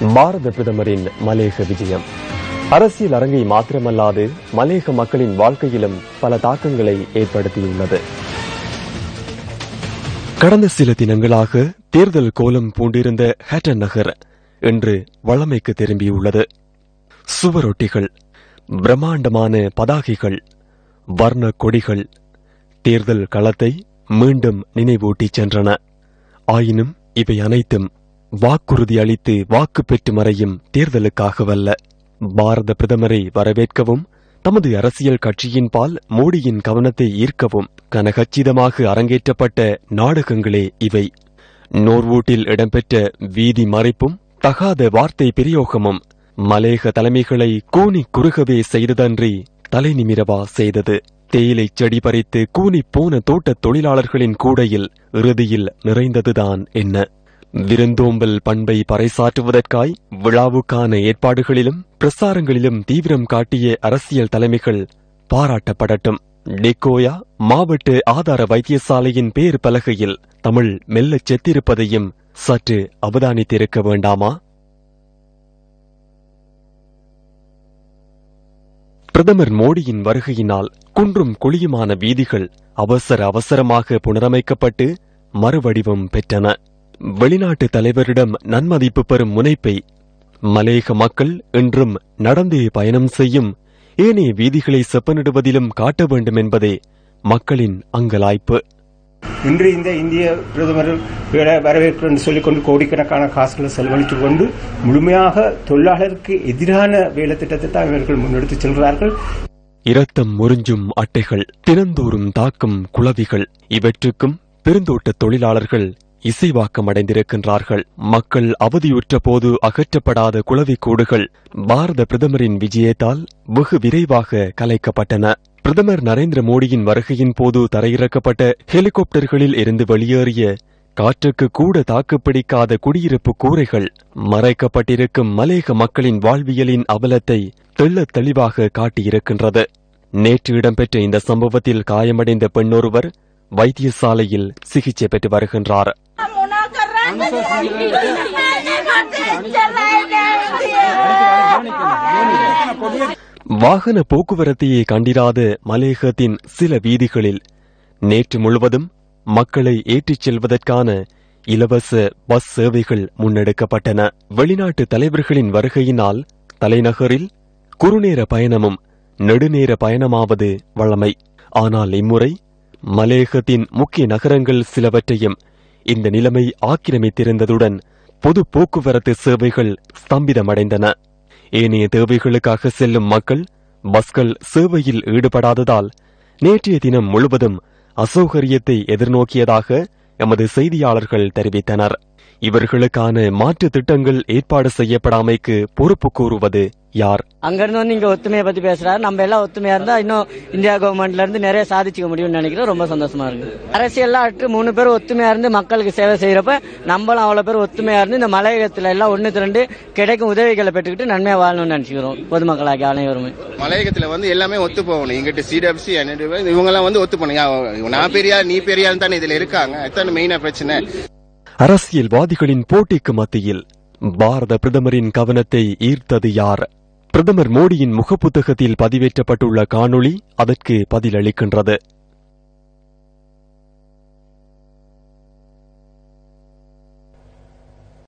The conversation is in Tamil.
பாரத பிரதமரின் மலேக விஜயம். அரசியல் அரங்கை மாத்திரமல்லாது மலேக மக்களின் வாழ்க்கையிலும் பல தாக்கங்களை ஏற்படுத்தியுள்ளது. கடந்த சில தினங்களாக தேர்தல் கோலம் பூண்டிருந்த ஹேட்டன் நகர் இன்று வளமைக்கு திரும்பியுள்ளது. சுவரொட்டிகள் பிரம்மாண்டமான பதாகைகள் வர்ண கொடிகள் தேர்தல் களத்தை மீண்டும் நினைவூட்டிச் சென்றன. ஆயினும் இவை அனைத்தும் வாக்குறுதி அளித்து வாக்கு பெற்று மறையும் தேர்தலுக்காகவல்ல பாரத பிரதமரை வரவேற்கவும் தமது அரசியல் கட்சியின் பால் மோடியின் கவனத்தை ஈர்க்கவும் கனகச்சிதமாக அரங்கேற்றப்பட்ட நாடகங்களே இவை. நோர்வூட்டில் இடம்பெற்ற வீதி மறைப்பும் தகாத வார்த்தை பிரயோகமும் மலேக தலைமைகளை கூனி குறுகவே செய்ததன்றி தலை நிமிரவா செய்தது. தேயிலை செடி பறித்து கூனி போன தோட்டத் தொழிலாளர்களின் கூடையில் இறுதியில் நிறைந்ததுதான் என்ன? விருந்தோம்பல் பண்பை பறைசாற்றுவதற்காய் விழாவுக்கான ஏற்பாடுகளிலும் பிரசாரங்களிலும் தீவிரம் காட்டிய அரசியல் தலைமைகள் பாராட்டப்படட்டும். டெக்கோயா மாவட்ட ஆதார வைத்தியசாலையின் பேர் பலகையில் தமிழ் மெல்லச் செத்திருப்பதையும் சற்று அவதானித்திருக்க வேண்டாமா? பிரதமர் மோடியின் வருகையினால் குன்றும் குழியுமான வீதிகள் அவசர அவசரமாக புனரமைக்கப்பட்டு மறுவடிவம் பெற்றன. வெளிநாட்டு தலைவரிடம் நன்மதிப்பு பெறும் முனைப்பை மலேக மக்கள் இன்றும் நடந்தே பயணம் செய்யும் ஏனைய வீதிகளை செப்பனிடுவதிலும் காட்ட வேண்டும் என்பதே மக்களின் அங்கலாய்ப்பு. இன்று இந்த இந்திய பிரதமர் வரவேற்பு என்று சொல்லிக்கொண்டு கோடிக்கணக்கான காசுகளை செலவழித்து கொண்டு முழுமையாக தொழிலாளருக்கு எதிரான வேலை திட்டத்தை தான் இவர்கள் முன்னெடுத்துச் செல்கிறார்கள். இரத்தம் முறிஞ்சும் அட்டைகள் தினந்தோறும் தாக்கும் குளவிகள் இவற்றுக்கும் பெருந்தோட்ட தொழிலாளர்கள் இசைவாக்கம் அடைந்திருக்கின்றார்கள் மக்கள் அவதியுற்ற போது அகற்றப்படாத குளவிக்கூடுகள் பாரத பிரதமரின் விஜயத்தால் வெகு விரைவாக கலைக்கப்பட்டன. பிரதமர் நரேந்திர மோடியின் வருகையின் போது தரையிறக்கப்பட்ட ஹெலிகாப்டர்களில் இருந்து வெளியேறிய காற்றுக்கு கூட தாக்குப்பிடிக்காத குடியிருப்பு கூரைகள் மறைக்கப்பட்டிருக்கும் மலேக மக்களின் வாழ்வியலின் அவலத்தை தெள்ளத் தெளிவாக காட்டியிருக்கின்றது. நேற்று இடம்பெற்ற இந்த சம்பவத்தில் காயமடைந்த பெண்ணொருவர் வைத்தியசாலையில் சிகிச்சை பெற்று வருகின்றார். வாகன போக்குவரத்தையே கண்டிராத மலேகத்தின் சில வீதிகளில் நேற்று முழுவதும் மக்களை ஏற்றிச் செல்வதற்கான இலவச பஸ் சேவைகள் முன்னெடுக்கப்பட்டன. வெளிநாட்டு தலைவர்களின் வருகையினால் தலைநகரில் குறுநேர பயணமும் நெடுநேர பயணமாவது வழமை. ஆனால் இம்முறை மலேகத்தின் முக்கிய நகரங்கள் சிலவற்றையும் இந்த நிலைமை ஆக்கிரமித்திருந்ததுடன் பொது போக்குவரத்து சேவைகள் ஸ்தம்பிதமடைந்தன. ஏனைய தேவைகளுக்காக செல்லும் மக்கள் பஸ்கள் சேவையில் ஈடுபடாததால் நேற்றைய தினம் முழுவதும் அசௌகரியத்தை எதிர்நோக்கியதாக எமது செய்தியாளர்கள் தெரிவித்தனர். இவர்களுக்கான மாற்று திட்டங்கள் ஏற்பாடு செய்யப்படாமைக்கு பொறுப்பு கூறுவது யார்? அங்கிருந்து வந்து இங்க ஒத்துமையை பத்தி பேசுறாரு. நம்ம எல்லாம் ஒத்துமையா இருந்தா இன்னும் இந்தியா கவர்மெண்ட்ல இருந்து நிறைய சாதிச்சுக்க முடியும்னு நினைக்கிறேன். ரொம்ப சந்தோஷமா இருக்கு. அரசியல்லாம் அற்று மூணு பேர் ஒத்துமையா இருந்து மக்களுக்கு சேவை செய்யறப்ப நம்மளும் அவ்வளவு பேர் ஒத்துமையா இருந்து இந்த மலையகத்துல எல்லாம் ஒண்ணு திரண்டு கிடைக்கும் உதவிகளை பெற்றுக்கிட்டு நன்மையா வாழணும்னு நினைச்சுக்கிறோம். பொதுமக்களாகி அனைவருமே. மலையகத்துல வந்து எல்லாமே ஒத்து போகணும். இங்கிட்டு சிடபிள்சி இவங்க எல்லாம் வந்து ஒத்து போகணும். நான் பெரியார் நீ பெரியார் தானே இதுல இருக்காங்க. அதுதானே மெயினா பிரச்சனை. அரசியல்வாதிகளின் போட்டிக்கு மத்தியில் பாரத பிரதமரின் கவனத்தை ஈர்த்தது யார்? பிரதமர் மோடியின் முகப்புத்தகத்தில் பதிவேற்றப்பட்டுள்ள காணொளி அதற்கு பதிலளிக்கின்றது.